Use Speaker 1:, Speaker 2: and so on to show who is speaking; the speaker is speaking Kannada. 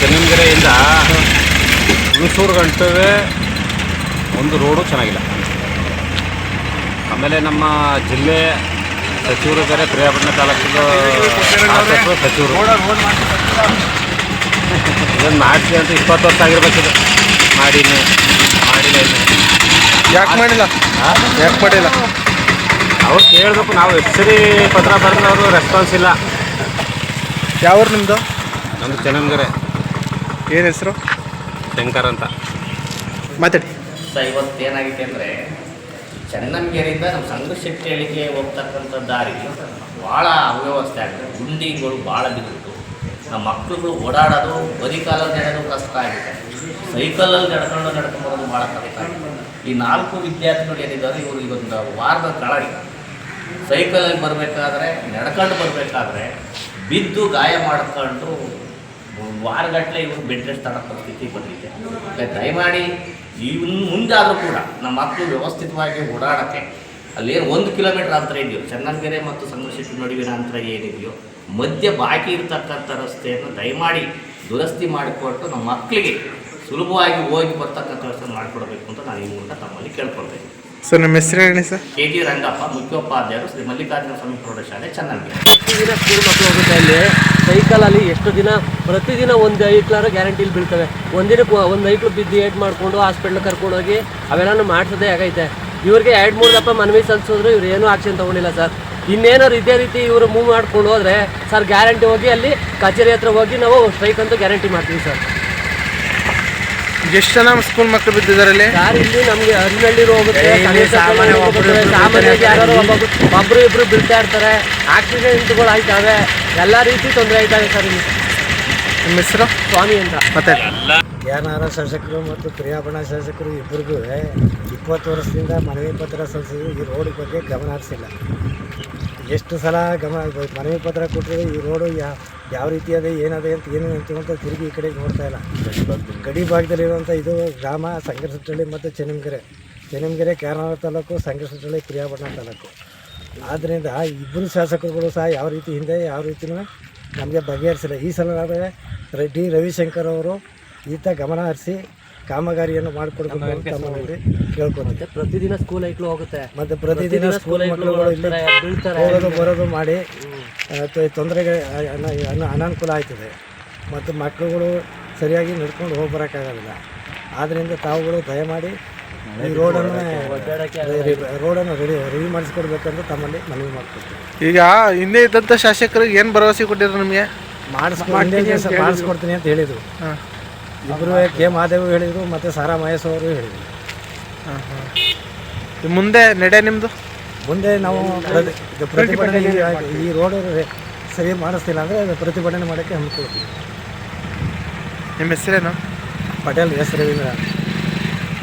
Speaker 1: ಚೆನ್ನಂಗೆರೆಯಿಂದ ಹುಣಸೂರು ಗಂಟವೇ ಒಂದು ರೋಡು ಚೆನ್ನಾಗಿಲ್ಲ. ಆಮೇಲೆ ನಮ್ಮ ಜಿಲ್ಲೆ ಸಚಿವರು ಬೇರೆ ಪ್ರಿಯಾಪಟ್ಟಣ ತಾಲೂಕಿನ ಶಾಸಕರು ಸಚಿವರು. ಇದನ್ನು ಮಾಡಿಸಿ ಅಂತ ಇಪ್ಪತ್ತು ವರ್ಷ ಆಗಿರ್ಬೇಕಿದೆ ಮಾಡಿನಿ ಮಾಡಿಲ್ಲ ಇನ್ನು
Speaker 2: ಯಾಕೆ ಮಾಡಿಲ್ಲ? ಯಾಕೆ ಮಾಡಿಲ್ಲ?
Speaker 1: ಅವ್ರು ಕೇಳಬೇಕು ನಾವು ಎಷ್ಟು ಸರಿ ಪತ್ರ ಬರೆದವರು ರೆಸ್ಪಾನ್ಸ್ ಇಲ್ಲ.
Speaker 2: ಯಾವ್ರು ನಿಮ್ಮದು
Speaker 1: ನಮ್ಮದು ಚೆನ್ನಂಗೆರೆ.
Speaker 2: ಏನು ಹೆಸರು?
Speaker 1: ಶಂಕರ್ ಅಂತ.
Speaker 2: ಮಾತಾಡಿ.
Speaker 3: ಇವತ್ತು ಏನಾಗಿದೆ ಅಂದರೆ ಚನ್ನಂಗೇರಿಯಿಂದ ನಮ್ಮ ಸಂಘಶೆಟ್ಟಿ ಹಳ್ಳಿಗೆ ಹೋಗ್ತಕ್ಕಂಥ ದಾರಿ ಭಾಳ ಅವ್ಯವಸ್ಥೆ ಆಗಿದೆ. ಗುಂಡಿಗಳು ಭಾಳ ಬಿದ್ದಿತ್ತು. ನಮ್ಮ ಮಕ್ಕಳುಗಳು ಓಡಾಡೋದು ಬರೀ ಕಾಲಲ್ಲಿ ನಡೆಯೋದು ಕಷ್ಟ ಆಗಿದೆ. ಸೈಕಲಲ್ಲಿ ನಡ್ಕೊಂಡು ನಡ್ಕೊಂಬರೋದು ಭಾಳ ಕಷ್ಟ ಆಗಿದೆ. ಈ ನಾಲ್ಕು ವಿದ್ಯಾರ್ಥಿಗಳು ಏನಿದ್ದಾರೆ ಇವರು ಇವತ್ತು ವಾರದ ಕೆಳಗೆ ಸೈಕಲಲ್ಲಿ ಬರಬೇಕಾದ್ರೆ ನಡ್ಕೊಂಡು ಬರಬೇಕಾದ್ರೆ ಬಿದ್ದು ಗಾಯ ಮಾಡ್ಕೊಂಡು ವಾರಗಟ್ಟಲೆ ಇವರು ಬೆಡ್ ರೆಸ್ಟ್ ತಡೋ ಪರಿಸ್ಥಿತಿ ಬಂದಿದೆ. ದಯಮಾಡಿ ಇನ್ನು ಮುಂದಾದರೂ ಕೂಡ ನಮ್ಮ ಮಕ್ಕಳು ವ್ಯವಸ್ಥಿತವಾಗಿ ಓಡಾಡೋಕ್ಕೆ ಅಲ್ಲೇನು ಒಂದು ಕಿಲೋಮೀಟರ್ ಅಂತರ ಇದೆಯೋ ಚನ್ನಂಗೆರೆ ಮತ್ತು ಸಂಘರ್ಷಕ್ಕೆ ನಡುವಿನ ಅಂತರ ಏನಿದೆಯೋ, ಮಧ್ಯ ಬಾಕಿ ಇರತಕ್ಕಂಥ ರಸ್ತೆಯನ್ನು ದಯಮಾಡಿ ದುರಸ್ತಿ ಮಾಡಿಕೊಟ್ಟು ನಮ್ಮ ಮಕ್ಕಳಿಗೆ ಸುಲಭವಾಗಿ ಹೋಗಿ ಬರ್ತಕ್ಕಂಥ ವ್ಯವಸ್ಥೆ ಮಾಡಿಕೊಡ್ಬೇಕು ಅಂತ ನಾನು ಈ ಮೂಲಕ ತಮ್ಮಲ್ಲಿ ಕೇಳ್ಕೊಳ್ಬೇಕು
Speaker 2: ಸರ್ ನಿಮ್ಮ ಹೆಸರು ಹೇಳಿ ಸರ್?
Speaker 3: ಕೆ ಜಿ ರಂಗಪ್ಪ ಮುಖ್ಯೋಪಾಧ್ಯಾಯರು ಶ್ರೀ ಮಲ್ಲಿಕಾರ್ಜುನ ಸ್ವಾಮಿ ಪ್ರೌಢಶಾಲೆ ಚನ್ನಂಗೆರೆ
Speaker 4: ಪ್ರತಿದಿನ ಸ್ಕೂಲ್ ಮಕ್ಕಳು ಹೋಗುತ್ತೆ ಅಲ್ಲಿ? ಸೈಕಲಲ್ಲಿ ಎಷ್ಟು ದಿನ? ಪ್ರತಿದಿನ ಒಂದು ಐಕ್ಲಾರ ಗ್ಯಾರಂಟಿಲಿ ಬೀಳ್ತವೆ. ಒಂದಿನಕ್ಕೆ ಒಂದು ಐಕ್ಳು ಬಿದ್ದು ಏಟ್ ಮಾಡಿಕೊಂಡು ಹಾಸ್ಪಿಟ್ಲ್ ಕರ್ಕೊಂಡು ಹೋಗಿ ಅವೆಲ್ಲನೂ ಮಾಡಿಸೋದೇ ಆಗೈತೆ. ಇವ್ರಿಗೆ ಎರಡು ಮೂರು ದಪ್ಪ ಮನವಿ ಸಲ್ಲಿಸಿದ್ರು ಇವ್ರು ಏನೂ ಆಕ್ಷನ್ ತೊಗೊಂಡಿಲ್ಲ ಸರ್. ಇನ್ನೇನಾದ್ರು ಇದೇ ರೀತಿ ಇವರು ಮೂವ್ ಮಾಡ್ಕೊಂಡು ಹೋದರೆ ಸರ್ ಗ್ಯಾರಂಟಿ ಹೋಗಿ ಅಲ್ಲಿ ಕಚೇರಿ ಹತ್ರ ಹೋಗಿ ನಾವು ಸ್ಟ್ರೈಕ್ ಅಂತ ಗ್ಯಾರಂಟಿ ಮಾಡ್ತೀವಿ ಸರ್.
Speaker 2: ಎಷ್ಟು ಜನ ಸ್ಕೂಲ್ ಮಕ್ಕಳು ಬಿದ್ದಿದ್ದಾರೆ ಅಲ್ಲಿ
Speaker 4: ಯಾರು ಇಲ್ಲಿ ನಮಗೆ ಹರಿನಳ್ಳಿ ಹೋಗುತ್ತೆ ಸಾಮಾನ್ಯವಾಗಿ ಯಾರು ಒಬ್ಬರು ಒಬ್ರು ಇಬ್ರು ಬೀಳ್ತಾ ಇರ್ತಾರೆ. ಆಕ್ಸಿಡೆಂಟ್ಗಳು ಆಯ್ತಾವೆ. ಎಲ್ಲ ರೀತಿ ತೊಂದರೆ ಆಯ್ತವೆ ಸರ್ ಇಲ್ಲಿ.
Speaker 2: ನಿಮ್ಮ ಹೆಸರು?
Speaker 4: ಸ್ವಾಮಿ ಅಂತ.
Speaker 2: ಮತ್ತೆ?
Speaker 5: ಏನಾರ ಶಾಸಕರು ಮತ್ತು ಪ್ರಿಯಾಪಣ ಶಾಸಕರು ಇಬ್ಬರಿಗೂ ಇಪ್ಪತ್ತು ವರ್ಷದಿಂದ ಮನವಿ ಪತ್ರ ಸಲ್ಲಿಸಿದ್ರು ಈ ರೋಡ್ ಬಗ್ಗೆ ಗಮನ ಹರಿಸಿಲ್ಲ. ಎಷ್ಟು ಸಲ ಗಮನ ಮನವಿ ಪತ್ರ ಕೊಟ್ಟರೆ ಈ ರೋಡು ಯಾವ ಯಾವ ರೀತಿ ಅದೇ, ಏನದೆ ಅಂತ, ಏನು ಅಂತ ತಿರುಗಿ ಈ ಕಡೆ ನೋಡ್ತಾ ಇಲ್ಲ. ಗಡಿ ಭಾಗದಲ್ಲಿರುವಂಥ ಇದು ಗ್ರಾಮ ಸಂಘರ್ಷಹಳ್ಳಿ ಮತ್ತು ಚೆನ್ನಮಗೆರೆ ಚೆನ್ನಮಗೆರೆ ಕ್ಯಾರನಾಳ ತಾಲೂಕು ಸಂಘರ್ಷಹಳ್ಳಿ ಪ್ರಿಯಾಪಟ್ಟಣ ತಾಲೂಕು. ಆದ್ದರಿಂದ ಇಬ್ಬರು ಶಾಸಕರುಗಳು ಸಹ ಯಾವ ರೀತಿ ಹಿಂದೆ, ಯಾವ ರೀತಿಯೂ ನಮಗೆ ಬಗೆಹರಿಸಿಲ್ಲ. ಈ ಸಲ ಡಿ ರವಿಶಂಕರ್ ಅವರು ಈತ ಗಮನ ಹರಿಸಿ ಕಾಮಗಾರಿಯನ್ನು ಮಾಡಿಕೊಡ್ಬೇಕು ಅಂತ ತಮ್ಮಲ್ಲಿ ಕೇಳ್ಕೊತೀನಿ.
Speaker 4: ಪ್ರತಿದಿನ ಸ್ಕೂಲ್ ಐಕ್ಳು ಹೋಗುತ್ತೆ
Speaker 5: ಮತ್ತು ಪ್ರತಿದಿನ ಸ್ಕೂಲ್ ಮಕ್ಕಳುಗಳು ಇಲ್ಲಿ ಹೋಗೋದು ಬರೋದು ಮಾಡಿ ತೊಂದರೆಗೆ ಅನ ಅನಾನುಕೂಲ ಆಯ್ತದೆ. ಮತ್ತು ಮಕ್ಕಳುಗಳು ಸರಿಯಾಗಿ ನಡ್ಕೊಂಡು ಹೋಗಿ ಬರೋಕ್ಕಾಗೋದಿಲ್ಲ ಆದ್ದರಿಂದ ತಾವುಗಳು ದಯಮಾಡಿ ಈ ರೋಡನ್ನು ರೋಡನ್ನು ರೆಡಿ ರೆಡಿ ಮಾಡಿಸ್ಕೊಡ್ಬೇಕಂತ ತಮ್ಮಲ್ಲಿ ಮನವಿ ಮಾಡ್ಕೊಡ್ತೀವಿ
Speaker 2: ಈಗ ಹಿಂದೆ ಇದ್ದಂಥ ಶಾಸಕರಿಗೆ ಏನು ಭರವಸೆ ಕೊಟ್ಟಿದ್ರು ನಿಮಗೆ?
Speaker 5: ಮಾಡಿಸ್ಕೊಡ್ತೀನಿ ಮಾಡಿಸ್ಕೊಡ್ತೀನಿ ಅಂತ ಹೇಳಿದರು.
Speaker 2: ಹಾಂ.
Speaker 5: ಇಬ್ಬರು ಕೆ ಮಹಾದೇವ್ ಹೇಳಿದರು ಮತ್ತು ಸಾರಾ ಮಹೇಶ್ ಅವರು ಹೇಳಿದರು.
Speaker 2: ಹಾಂ ಹಾಂ. ಮುಂದೆ ನಡೆ ನಿಮ್ಮದು
Speaker 5: ಮುಂದೆ ನಾವು ಪ್ರತಿ- ಇದು ಪ್ರತಿಭಟನೆ ಈ- ಈ ರೋಡ್ ಸರಿ ಮಾಡಿಸ್ತಿಲ್ಲ ಅಂದರೆ ಪ್ರತಿಭಟನೆ ಮಾಡೋಕ್ಕೆ ಹಮ್ಮಿಕೊಳ್ತೀವಿ
Speaker 2: ನಿಮ್ಮ ಹೆಸರೇನು?
Speaker 5: ಪಟೇಲ್ ಎಸ್ ರವೀಂದ್ರ.